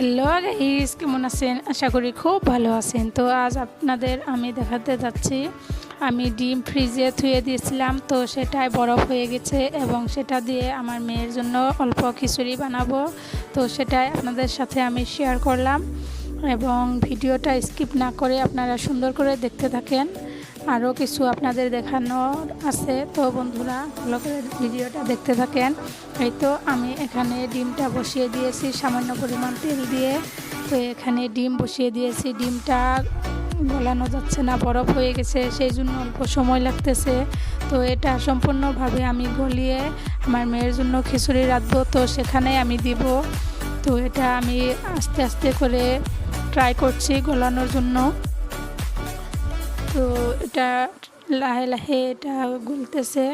Guys, কেমন আছেন? আশা করি খুব ভালো আছেন। তো আজ আপনাদের আমি দেখাতে যাচ্ছি। আমি ডিম ফ্রিজে থুয়ে দিয়েছিলাম, তো সেটাই বরফ হয়ে গেছে এবং সেটা দিয়ে আমার মেয়ের জন্য অল্প খিচুড়ি বানাবো। তো সেটাই আপনাদের সাথে আমি শেয়ার করলাম এবং ভিডিওটা স্কিপ না করে আপনারা সুন্দর করে দেখতে থাকেন। আরও কিছু আপনাদের দেখানোর আছে। তো বন্ধুরা ভালো করে ভিডিওটা দেখতে থাকেন। এই তো আমি এখানে ডিমটা বসিয়ে দিয়েছি, সামান্য পরিমাণ তেল দিয়ে। তো এখানে ডিম বসিয়ে দিয়েছি। ডিমটা গলানো যাচ্ছে না, বরফ হয়ে গেছে, সেই জন্য অল্প সময় লাগতেছে। তো এটা সম্পূর্ণভাবে আমি গলিয়ে আমার মেয়ের জন্য খিচুড়ি রাখব তো সেখানে আমি দিব। তো এটা আমি আস্তে আস্তে করে ট্রাই করছি গলানোর জন্য। তো এটা লাহে লাহে এটা গুলতেছে।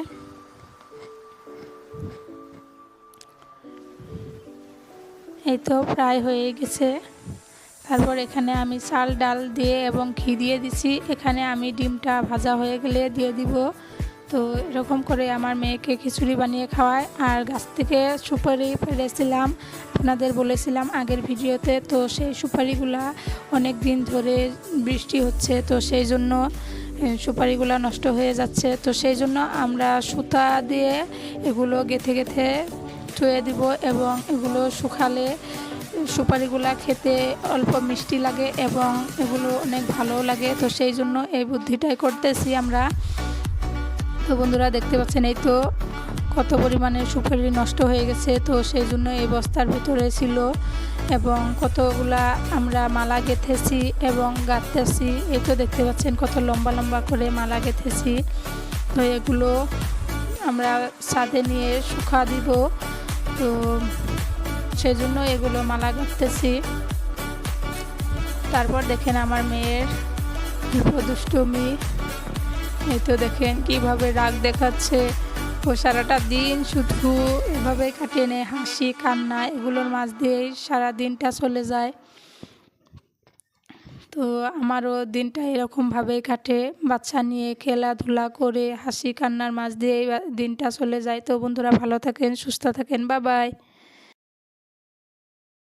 এই তো প্রায় হয়ে গেছে। তারপর এখানে আমি চাল, ডাল দিয়ে এবং ঘি দিয়ে দিছি। এখানে আমি ডিমটা ভাজা হয়ে গেলে দিয়ে দিব। তো এরকম করে আমার মেয়েকে খিচুড়ি বানিয়ে খাওয়ায়। আর গাছ থেকে সুপারি পেরেছিলাম আপনাদের বলেছিলাম আগের ভিডিওতে। তো সেই সুপারিগুলা অনেক দিন ধরে বৃষ্টি হচ্ছে, তো সেই জন্য সুপারিগুলো নষ্ট হয়ে যাচ্ছে। তো সেই জন্য আমরা সুতা দিয়ে এগুলো গেথে গেথে ধুয়ে দিব এবং এগুলো শুকালে সুপারিগুলা খেতে অল্প মিষ্টি লাগে এবং এগুলো অনেক ভালো লাগে। তো সেই জন্য এই বুদ্ধিটাই করতেছি আমরা। তো বন্ধুরা দেখতে পাচ্ছেন এই তো কত পরিমাণে সুপারি নষ্ট হয়ে গেছে। তো সেই জন্য এই বস্তার ভিতরে ছিল এবং কতগুলা আমরা মালা গেঁথেছি এবং গাঁথতেছি। এই তো দেখতে পাচ্ছেন কত লম্বা লম্বা করে মালা গেঁথেছি। তো এগুলো আমরা ছাদে নিয়ে শুকা দিব। তো সেই জন্য এগুলো মালা গাঁথতেছি। তারপর দেখেন আমার মেয়ের দুষ্টুমি এই তো দেখেন কীভাবে রাগ দেখাচ্ছে। ও সারাটা দিন শুধু এভাবে কাটিয়ে নেয়, হাসি, কান্না, এগুলোর মাঝ দিয়েই সারা দিনটা চলে যায়। তো আমারও দিনটা এরকমভাবেই কাটে, বাচ্চা নিয়ে খেলাধুলা করে, হাসি, কান্নার মাঝ দিয়ে দিনটা চলে যায়। তো বন্ধুরা ভালো থাকেন, সুস্থ থাকেন বা বাই